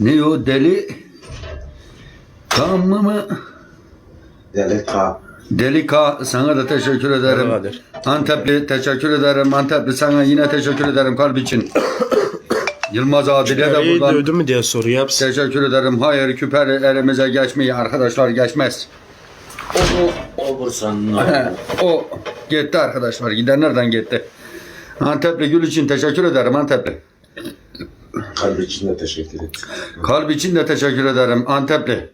Ne o deli? Kan mı mı? Deli K. Delika sana da teşekkür ederim. Beraber. Antepli teşekkür ederim. Antepli sana yine teşekkür ederim kalp için. Yılmaz Adil'e de İyi buradan dövdü mü diye soru yapsın. teşekkür ederim. Hayır küper elimize geçmeyi arkadaşlar geçmez. Onu o Bursa'nın He, o gitti arkadaşlar. Giden nereden gitti? Antepli Gül için teşekkür ederim Antepli. Kalbi için de teşekkür ederim. Kalp için de teşekkür ederim Antepli.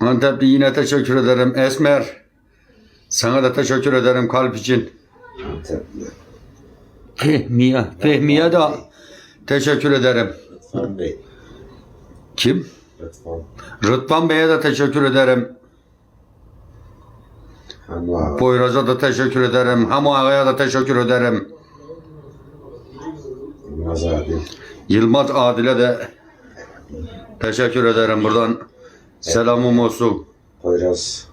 Antepli yine teşekkür ederim Esmer. Sana da teşekkür ederim kalp için. Antepli. Fehmiye. Fehmiye de teşekkür ederim. Rıdvan Bey. Kim? Rıdvan. Rıdvan Bey'e de teşekkür ederim. Anvar. Poyraz'a da teşekkür ederim. Hamu Ağa'ya da teşekkür ederim. Yılmaz Adil. Yılmaz Adil'e de teşekkür ederim buradan. Selamım olsun. Poyraz.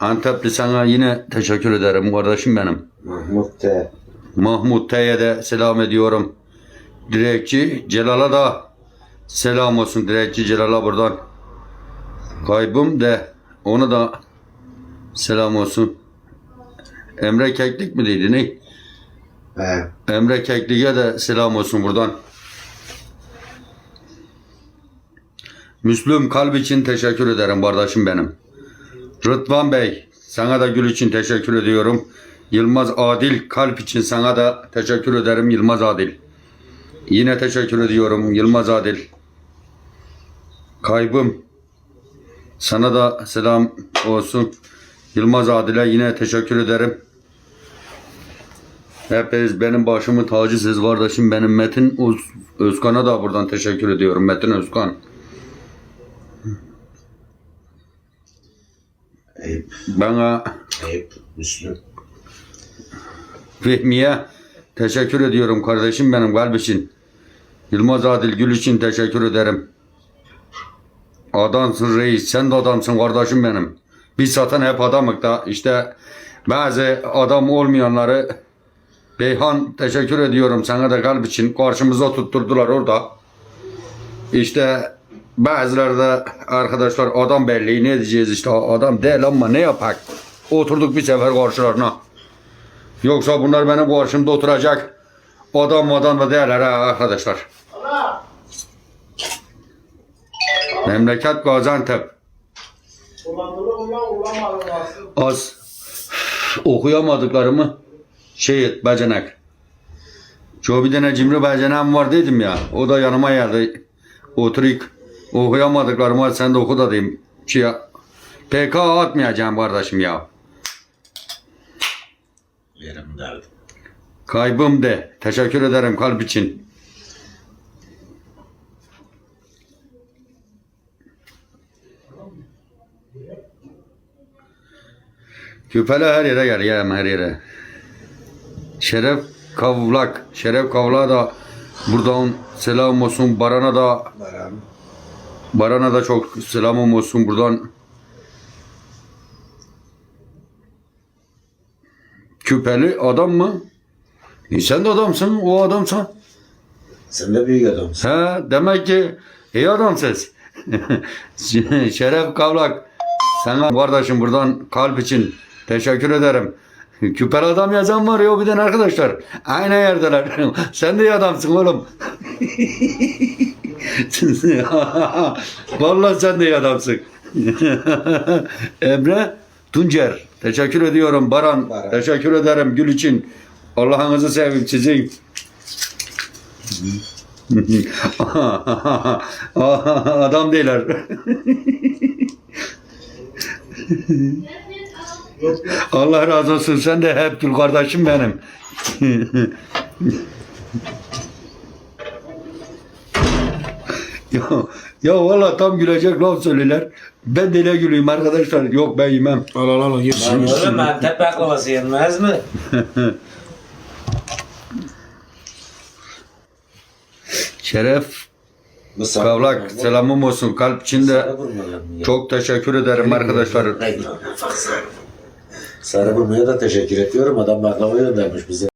Antepli sana yine teşekkür ederim kardeşim benim. Mahmut T. Mahmut T'ye de selam ediyorum. Direkçi Celal'a da selam olsun. Direkçi Celal'a buradan. Kaybım de ona da selam olsun. Emre Keklik mi dedi ne? He. Emre Keklik'e de selam olsun buradan. Müslüm Kalp için teşekkür ederim kardeşim benim. Rıdvan Bey sana da gül için teşekkür ediyorum. Yılmaz Adil Kalp için sana da teşekkür ederim Yılmaz Adil. Yine teşekkür ediyorum Yılmaz Adil. Kaybım sana da selam olsun. Yılmaz Adil'e yine teşekkür ederim. Hepiniz benim başımın tacısınız kardeşim. Benim Metin Öz- Özkan'a da buradan teşekkür ediyorum. Metin Özkan. Eyüp. Bana Eyüp. Müslüm. Fehmi'ye teşekkür ediyorum kardeşim benim kalp için. Yılmaz Adil Gül için teşekkür ederim. Adamsın reis. Sen de adamsın kardeşim benim. Biz zaten hep adamık da işte bazı adam olmayanları Beyhan teşekkür ediyorum sana da kalp için. Karşımıza tutturdular orada. İşte bazıları da arkadaşlar adam belli ne diyeceğiz işte adam değil ama ne yapak. Oturduk bir sefer karşılarına. Yoksa bunlar benim karşımda oturacak. Adam adam da değerler ha arkadaşlar. Memleket Gaziantep. Az okuyamadıklarımı şey bacanak. Çoğu bir tane cimri bacanam var dedim ya. O da yanıma geldi. Oturup okuyamadıklarımı sen de oku da diyeyim. Şey, PK atmayacağım kardeşim ya. Yerim derdim. Kaybım de. Teşekkür ederim kalp için. Küpele her yere gel yerim her yere. Şeref Kavlak. Şeref Kavlak'a da buradan selam olsun. Baran'a da Baran. Baran'a da çok selamım olsun buradan. Küpeli adam mı? E sen de adamsın, o adamsın. Sen de büyük adamsın. He, demek ki iyi adamsınız. Şeref Kavlak, sana kardeşim buradan kalp için teşekkür ederim. Küper adam yazan var ya bir tane arkadaşlar. Aynı yerdeler. Sen de iyi adamsın oğlum. Vallahi sen de iyi adamsın. Emre Tuncer. Teşekkür ediyorum Baran. Baran. Teşekkür ederim Gül için. Allah'ınızı seveyim sizin. Adam değiller. Allah razı olsun. Sen de hep gül kardeşim benim. ya, ya valla tam gülecek laf söylerler. Ben de ne güleyim arkadaşlar. Yok ben yemem. Al al al yersin yersin. oğlum Antep baklavası yenmez mi? Şeref sarı Kavlak selamım olsun. Kalp içinde çok teşekkür ederim arkadaşlar. Sarı vurmaya da teşekkür ediyorum. Adam baklava göndermiş bize.